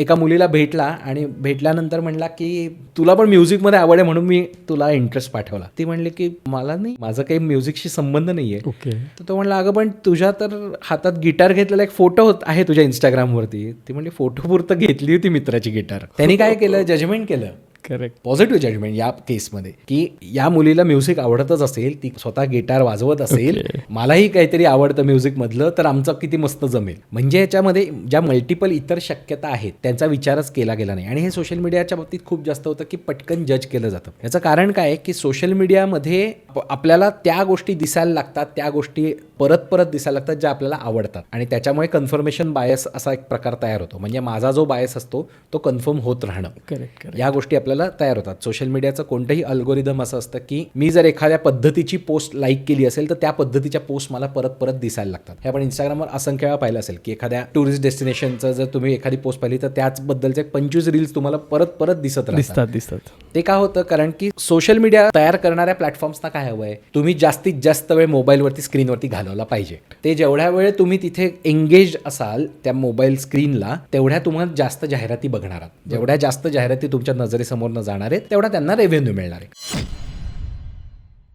एका मुलीला भेटला आणि भेटल्यानंतर म्हणला की तुला पण म्युझिकमध्ये आवड आहे म्हणून मी तुला इंटरेस्ट पाठवला. ती म्हणली की मला नाही माझा काही म्युझिकशी संबंध नाहीये. ओके. तर तो म्हणला अगं पण तुझ्या तर हातात गिटार घेतलेला एक फोटो होत आहे तुझ्या इंस्टाग्रामवरती ती म्हणली फोटो पुरतं घेतली होती मित्राची गिटार. त्यांनी काय केलं? जजमेंट केलं. करेक्ट पॉझिटिव्ह जजमेंट या केसमध्ये की या मुलीला म्युझिक आवडतच असेल ती स्वतः गिटार वाजवत असेल मलाही काहीतरी आवडतं म्युझिक मधलं तर आमचं किती मस्त जमेल. म्हणजे याच्यामध्ये ज्या मल्टिपल इतर शक्यता आहेत त्यांचा विचारच केला गेला नाही. आणि हे सोशल मीडियाच्या बाबतीत खूप जास्त होतं की पटकन जज केलं जातं. याचं कारण काय आहे की सोशल मीडियामध्ये आप- आपल्याला त्या गोष्टी दिसायला लागतात त्या गोष्टी परत परत दिसायला लागतात ज्या आपल्याला आवडतात. आणि त्याच्यामुळे कन्फर्मेशन बायस असा एक प्रकार तयार होतो. म्हणजे माझा जो बायस असतो तो कन्फर्म होत राहणं. या गोष्टी आपल्याला तयार होतात. सोशल मीडियाचं कोणतंही अल्गोरिदम असं असतं की मी जर एखाद्या पद्धतीची पोस्ट लाईक केली असेल तर त्या पद्धतीच्या पोस्ट मला परत परत दिसायला लागतात. हे आपण इंस्टाग्रामवर असंख्य वेळा पाहिलं असेल की एखाद्या टुरिस्ट डेस्टिनेशनचं जर तुम्ही एखादी पोस्ट पाहिली तर त्याचबद्दलचे पंचवीस रील्स तुम्हाला परत परत दिसत दिसतात दिसतात. ते का होतं? कारण की सोशल मीडिया तयार करणाऱ्या प्लॅटफॉर्म्सना काय हवं आहे तुम्ही जास्तीत जास्त वेळ मोबाईलवरती स्क्रीनवरती घालवला पाहिजे. ते जेवढ्या वेळ तुम्ही तिथे एंगेज असाल त्या मोबाईल स्क्रीनला तेवढ्या तुम्हाला जास्त जाहिराती बघणार आहात. जेवढ्या जास्त जाहिराती तुमच्या समोरनं जाणार आहेत तेवढा त्यांना रेव्हेन्यू मिळणार आहे.